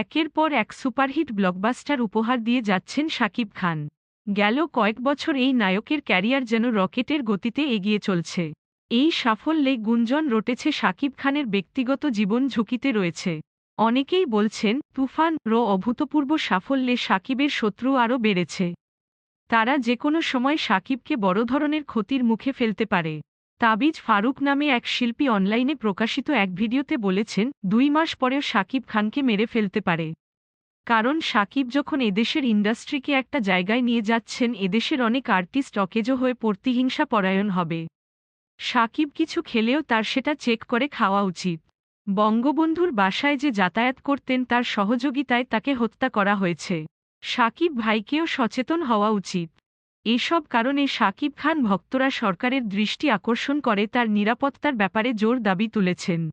একের পর এক সুপারহিট ব্লকবাস্টার উপহার দিয়ে যাচ্ছেন শাকিব খান। গেল কয়েক বছর এই নায়কের ক্যারিয়ার যেন রকেটের গতিতে এগিয়ে চলছে। এই সাফল্যে গুঞ্জন রটেছে শাকিব খানের ব্যক্তিগত জীবন ঝুঁকিতে রয়েছে। অনেকেই বলছেন, তুফান, র অভূতপূর্ব সাফল্যে সাকিবের শত্রু আরও বেড়েছে। তারা যে কোনো সময় সাকিবকে বড় ধরনের ক্ষতির মুখে ফেলতে পারে। তাবিজ ফারুক নামে এক শিল্পী অনলাইনে প্রকাশিত এক ভিডিওতে বলেছেন, দুই মাস পরেও সাকিব খানকে মেরে ফেলতে পারে। কারণ সাকিব যখন এদেশের ইন্ডাস্ট্রিকে একটা জায়গায় নিয়ে যাচ্ছেন, এদেশের অনেক আর্টিস্ট অকেজো হয়ে প্রতিহিংসা পরায়ণ হবে। সাকিব কিছু খেলেও তার সেটা চেক করে খাওয়া উচিত। বঙ্গবন্ধুর বাসায় যে যাতায়াত করতেন, তার সহযোগিতায় তাকে হত্যা করা হয়েছে। সাকিব ভাইকেও সচেতন হওয়া উচিত। এসব কারণে সাকিব খান ভক্তরা সরকারের দৃষ্টি আকর্ষণ করে তার নিরাপত্তার ব্যাপারে জোর দাবি তুলেছেন।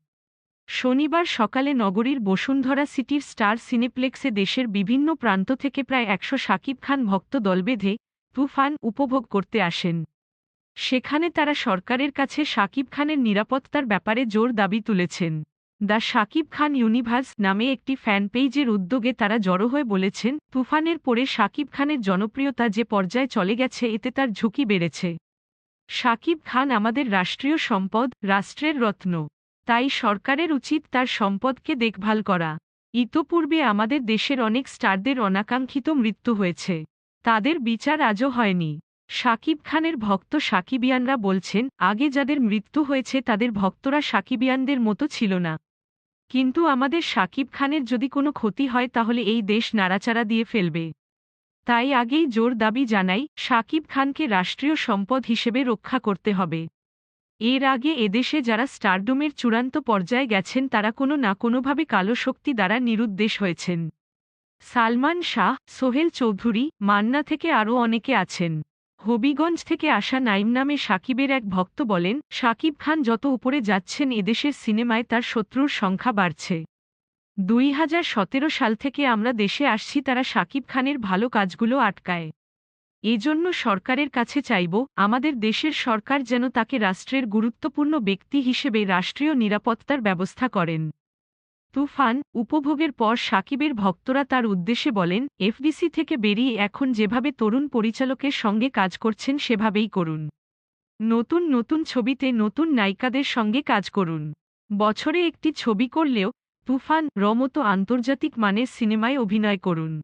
শনিবার সকালে নগরীর বসুন্ধরা সিটির স্টার সিনেপ্লেক্সে দেশের বিভিন্ন প্রান্ত থেকে প্রায় একশো সাকিব খান ভক্ত দল বেঁধে তুফান উপভোগ করতে আসেন। সেখানে তারা সরকারের কাছে সাকিব খানের নিরাপত্তার ব্যাপারে জোর দাবি তুলেছেন। দ্য সাকিব খান ইউনিভার্স নামে একটি ফ্যান পেইজের উদ্যোগে তারা জড়ো হয়ে বলেছেন, তুফানের পরে সাকিব খানের জনপ্রিয়তা যে পর্যায়ে চলে গেছে এতে তার ঝুঁকি বেড়েছে। সাকিব খান আমাদের রাষ্ট্রীয় সম্পদ, রাষ্ট্রের রত্ন। তাই সরকারের উচিত তার সম্পদকে দেখভাল করা। ইতোপূর্বে আমাদের দেশের অনেক স্টারদের অনাকাঙ্ক্ষিত মৃত্যু হয়েছে। তাদের বিচার আজও হয়নি। সাকিব খানের ভক্ত সাকিবিয়ানরা বলছেন, আগে যাদের মৃত্যু হয়েছে তাদের ভক্তরা সাকিবিয়ানদের মতো ছিল না। কিন্তু আমাদের সাকিব খানের যদি কোনো ক্ষতি হয় তাহলে এই দেশ নাড়াচাড়া দিয়ে ফেলবে। তাই আগেই জোর দাবি জানাই, সাকিব খানকে রাষ্ট্রীয় সম্পদ হিসেবে রক্ষা করতে হবে। এর আগে এদেশে যারা স্টারডোমের চূড়ান্ত পর্যায়ে গেছেন তারা কোনো না কোনোভাবে কালো শক্তি দ্বারা নিরুদ্দেশ হয়েছেন। সালমান শাহ, সোহেল চৌধুরী, মান্না থেকে আরও অনেকে আছেন। হবিগঞ্জ থেকে আসা নাইম নামে সাকিবের এক ভক্ত বলেন, সাকিব খান যত উপরে যাচ্ছেন এদেশের সিনেমায় তার শত্রুর সংখ্যা বাড়ছে। দুই হাজার সতেরো সাল থেকে আমরা দেশে আসছি, তারা সাকিব খানের ভালো কাজগুলো আটকায়। এজন্য সরকারের কাছে চাইব, আমাদের দেশের সরকার যেন তাকে রাষ্ট্রের গুরুত্বপূর্ণ ব্যক্তি হিসেবে রাষ্ট্রীয় নিরাপত্তার ব্যবস্থা করেন। তুফান উপভোগের পর সাকিবের ভক্তরা তার উদ্দেশ্যে বলেন, এফডিসি থেকে বেরিয়ে এখন যেভাবে তরুণ পরিচালকের সঙ্গে কাজ করছেন সেভাবেই করুন। নতুন নতুন ছবিতে নতুন নায়িকাদের সঙ্গে কাজ করুন। বছরে একটি ছবি করলেও তুফান রমত আন্তর্জাতিক মানের সিনেমায় অভিনয় করুন।